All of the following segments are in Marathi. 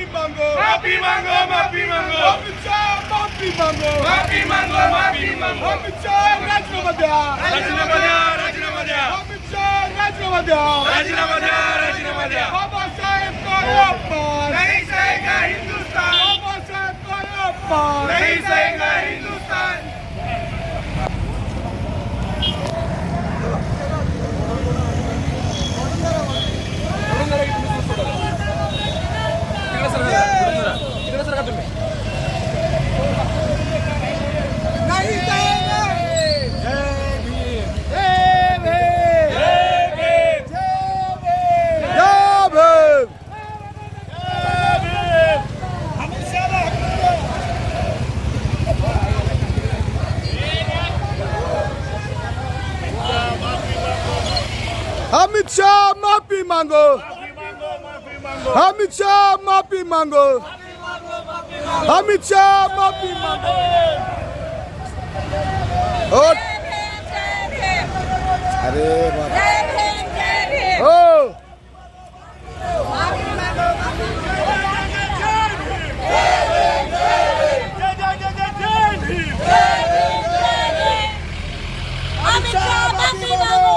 माफी मांगो माफी मांगो माफी मांगो अमित शाह माफी मांगो माफी मांगो माफी मांगो अमित शाह राजीनामा द्या राजीनामा द्या राजीनामा द्या अमित शाह राजीनामा द्या राजीनामा द्या राजीनामा द्या बाबासाहेब काय अपमान नहीं सहेगा हिंदुस्तान बाबासाहेब काय अपमान नहीं सहेगा हिंदुस्तान नाही जाएगा जय भीम जय भीम जय भीम जय भीम अमित शाहला अमित शाह माफी मांगो अमित शाह माफी मांगो अमित शाह माफी मांगो अरे बाबा हो अमित शाह माफी मांगो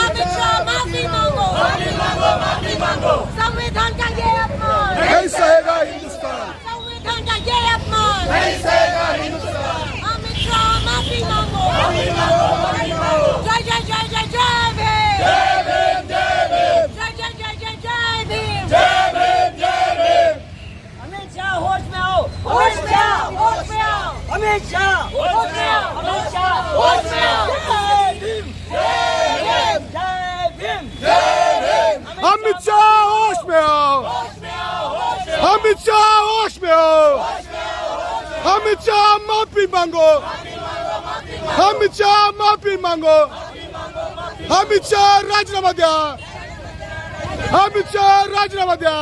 अमित शाह माफी मांगो माफी मांगो संविधान का ये अपमान नहीं सहेगा हिंदुस्तान संविधान का ये अपमान नहीं सहेगा हिंदुस्तान अमित शाह माफी मांगो जय जय जय जय जय भीम जय जय जय जय जय भीम अमित शाह होश में आओ। होश में आओ होश में आओ। अमित शाह होश में आओ अमित शाह होश में आओ। जय भीम अमित शाह होश में आओ। अमित शाह होश में आओ। अमित शाह माफी मांगो। अमित शाह माफी मांगो। अमित शाह राजीनामा द्या। अमित शाह राजीनामा द्या।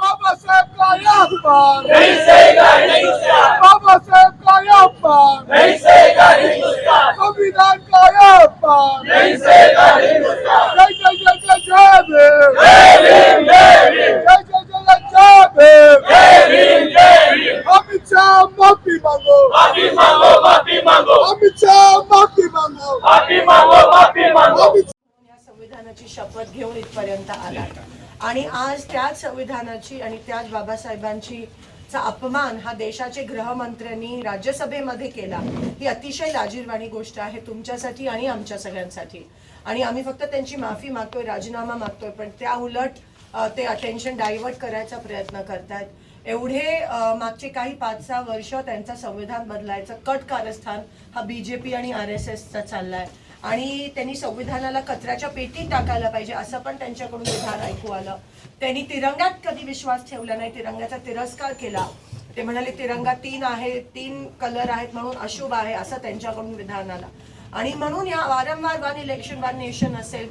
बाबासाहेब काय अपमान नहीं सहेगा हिंदुस्तान बाबासाहेब काय अपमान नहीं सहेगा हिंदुस्तान संविधान काय अपमान जय जय जय जय जय भीम जय जय जय जय भीम अमित शाह माफी मांगो माफी मांगो माफी मांगो अमित शाह माफी मांगो माफी मांगो माफी मांगो या संविधानाची शपथ घेऊन इथपर्यंत आला आणि आज त्याच संविधानाची आणि त्याच बाबासाहेबांची चा अपमान हा देशाचे गृहमंत्र्यांनी राज्यसभेमध्ये केला. ही अतिशय लाजीरवाणी गोष्ट आहे तुमच्यासाठी आणि आमच्या सगळ्यांसाठी. आणि आम्ही फक्त त्यांची माफी मागतोय राजीनामा मागतोय पण त्या उलट ते अटेन्शन डायव्हर्ट करायचा प्रयत्न करतायत. एवढे मागचे काही पाच सहा वर्ष त्यांचं संविधान बदलायचं कट कारस्थान हा बीजेपी आणि आर एस एसचा चाललाय. आणि त्यांनी संविधानाला कचऱ्याच्या पेटीत टाकायला पाहिजे असं पण त्यांच्याकडून विधान ऐकू आलं. त्यांनी तिरंग्यात कधी विश्वास ठेवला नाही तिरंग्याचा तिरस्कार केला. ते म्हणाले तिरंगा तीन आहे तीन कलर आहेत म्हणून अशुभ आहे असं त्यांच्याकडून विधान आलं. आणि म्हणून या वारंवार वन इलेक्शन वन नेशन असेल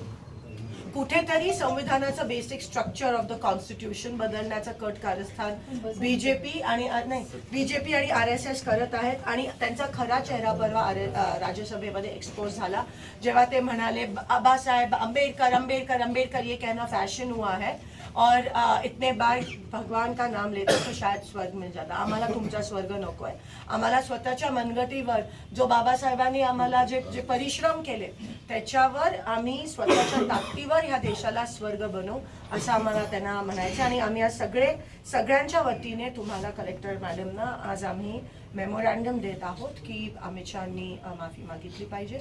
कुठेतरी संविधानाचं basic structure of the constitution बदलण्याचं कट कारस्थान बीजेपी आणि नाही बीजेपी आणि आर एस एस करत आहेत आणि त्यांचा खरा चेहरा परवा आर राज्यसभेमध्ये एक्सपोज झाला. जेव्हा ते म्हणाले बाबासाहेब आंबेडकर आंबेडकर आंबेडकर ये कहना फॅशन हुआ है. और इतने बार भगवान का नाम लेते तो शायद स्वर्ग मिल जाता आम्हाला तुमचा स्वर्ग नको आहे। आम्हाला स्वतःच्या मनगटीवर जो बाबासाहेबांनी आम्हाला जे जे परिश्रम केले त्याच्यावर आम्ही स्वतःच्या ताकदीवर ह्या देशाला स्वर्ग बनवू असं आम्हाला त्यांना म्हणायचं आणि आम्ही आज सगळे सगळ्यांच्या वतीने तुम्हाला कलेक्टर मॅडमना आज आम्ही मेमोरँडम देत आहोत की अमित शहानी माफी मागितली पाहिजे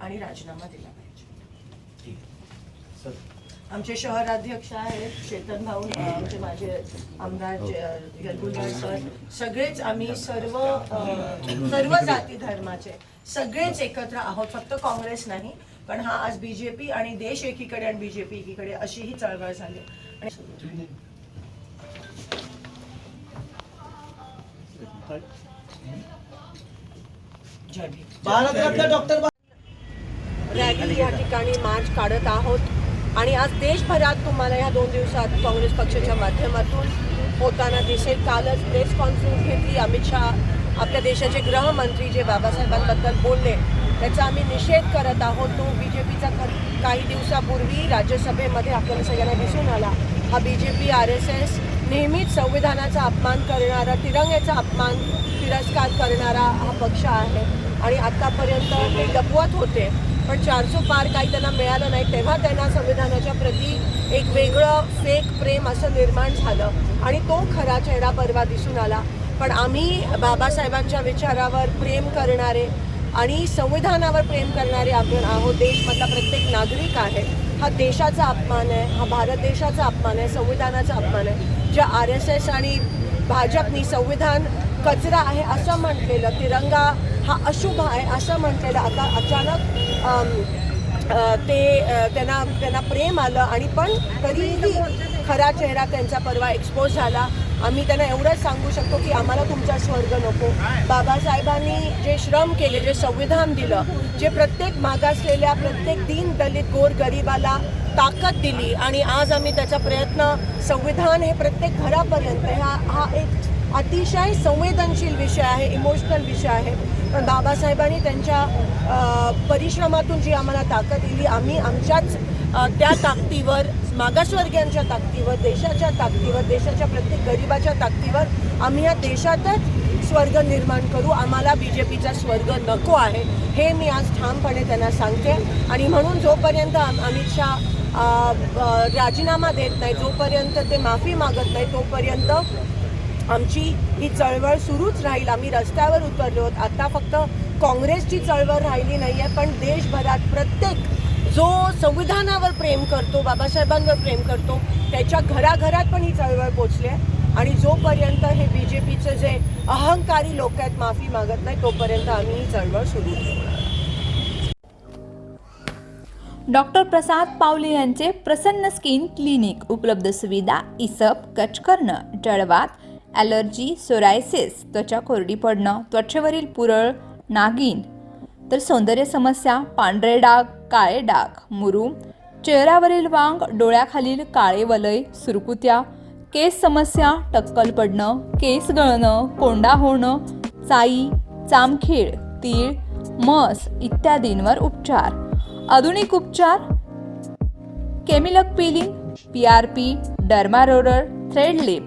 आणि राजीनामा दिला पाहिजे. आमचे शहराध्यक्ष आहेत चेतन भाऊ आमचे माझे आमदार जे- यलबुलदार सर. सगळेच आम्ही सर्व अ, सर्व जाती धर्माचे सगळेच एकत्र आहोत. फक्त काँग्रेस नाही पण हा आज बीजेपी आणि देश एकीकडे आणि बीजेपी एकीकडे अशी ही चळवळ झाली. आणि जय भीम भारतरत्न डॉक्टर रॅली या ठिकाणी मार्च काढत आहोत. आणि आज देशभरात तुम्हाला या दोन दिवसात काँग्रेस पक्षाच्या माध्यमातून होताना दिसेल. कालच प्रेस कॉन्फरन्स घेतली अमित शहा. आपल्या देशाचे गृहमंत्री जे बाबासाहेबांबद्दल बोलले त्याचा आम्ही निषेध करत आहोत. तो बी जे पीचा खर काही दिवसापूर्वी राज्यसभेमध्ये आपल्याला सगळ्यांना दिसून आला. हा B J P R S S नेहमीच संविधानाचा अपमान करणारा तिरंग्याचा अपमान तिरस्कार करणारा हा पक्ष आहे. आणि आत्तापर्यंत ते लपवत होते. पण चारसो पार काही त्यांना मिळालं नाही तेव्हा त्यांना संविधानाच्या प्रती एक वेगळं फेक प्रेम असं निर्माण झालं. आणि तो खरा चेहरा परवा दिसून आला. पण आम्ही बाबासाहेबांच्या विचारावर प्रेम करणारे आणि संविधानावर प्रेम करणारे आपण आहोत. देशमधला प्रत्येक नागरिक आहे. हा देशाचा अपमान आहे हा भारत देशाचा अपमान आहे संविधानाचा अपमान आहे. ज्या आर एस एस आणि भाजपनी संविधान कचरा आहे असं म्हटलेलं तिरंगा हा अशुभ आहे असं म्हटलेलं आता अचानक ते त्यांना त्यांना प्रेम आलं आणि पण तरीही खरा चेहरा त्यांचा परवा एक्सपोज झाला. आम्ही त्यांना एवढंच सांगू शकतो की आम्हाला तुमचा स्वर्ग नको. बाबासाहेबांनी जे श्रम केले जे संविधान दिलं जे प्रत्येक मागासलेल्या प्रत्येक दीन दलित गोर गरिबाला ताकद दिली आणि आज आम्ही त्याचा प्रयत्न संविधान हे प्रत्येक घरापर्यंत हा हा एक अतिशय संवेदनशील विषय आहे इमोशनल विषय आहे. पण बाबासाहेबांनी त्यांच्या परिश्रमातून जी आम्हाला ताकद दिली आम्ही आमच्याच त्या ताकदीवर मागासवर्गीयांच्या ताकदीवर देशाच्या ताकदीवर देशाच्या प्रत्येक गरिबाच्या ताकदीवर आम्ही या देशातच स्वर्ग निर्माण करू. आम्हाला बी जे पीचा स्वर्ग नको आहे हे मी आज ठामपणे त्यांना सांगते. आणि म्हणून जोपर्यंत अमित शाह राजीनामा देत नाही जोपर्यंत ते माफी मागत नाही तोपर्यंत आमची ही चळवळ सुरूच राहील. आम्ही रस्त्यावर उतरलो आहोत. आता फक्त काँग्रेसची चळवळ राहिली नाही आहे पण देशभरात प्रत्येक जो संविधानावर प्रेम करतो बाबासाहेबांवर प्रेम करतो त्याच्या घराघरात पण ही चळवळ पोचली आहे आणि जोपर्यंत हे बी जे पीचे जे अहंकारी लोक आहेत माफी मागत नाही तोपर्यंत आम्ही ही चळवळ सुरू डॉक्टर प्रसाद पावले यांचे प्रसन्न स्किन क्लिनिक उपलब्ध सुविधा इसप कच जळवात ॲलर्जी सोरायसिस त्वचा कोरडी पडणं त्वचेवरील पुरळ नागिन तर सौंदर्य समस्या पांढरे डाग काळे डाग मुरूम चेहऱ्यावरील वांग डोळ्याखालील काळे वलय सुरकुत्या. केस समस्या टक्कल पडणं केस गळणं कोंडा होणं चाई चामखीळ तीळ मस इत्यादींवर उपचार. आधुनिक उपचार. केमिलक peeling P R P derma roller thread lift.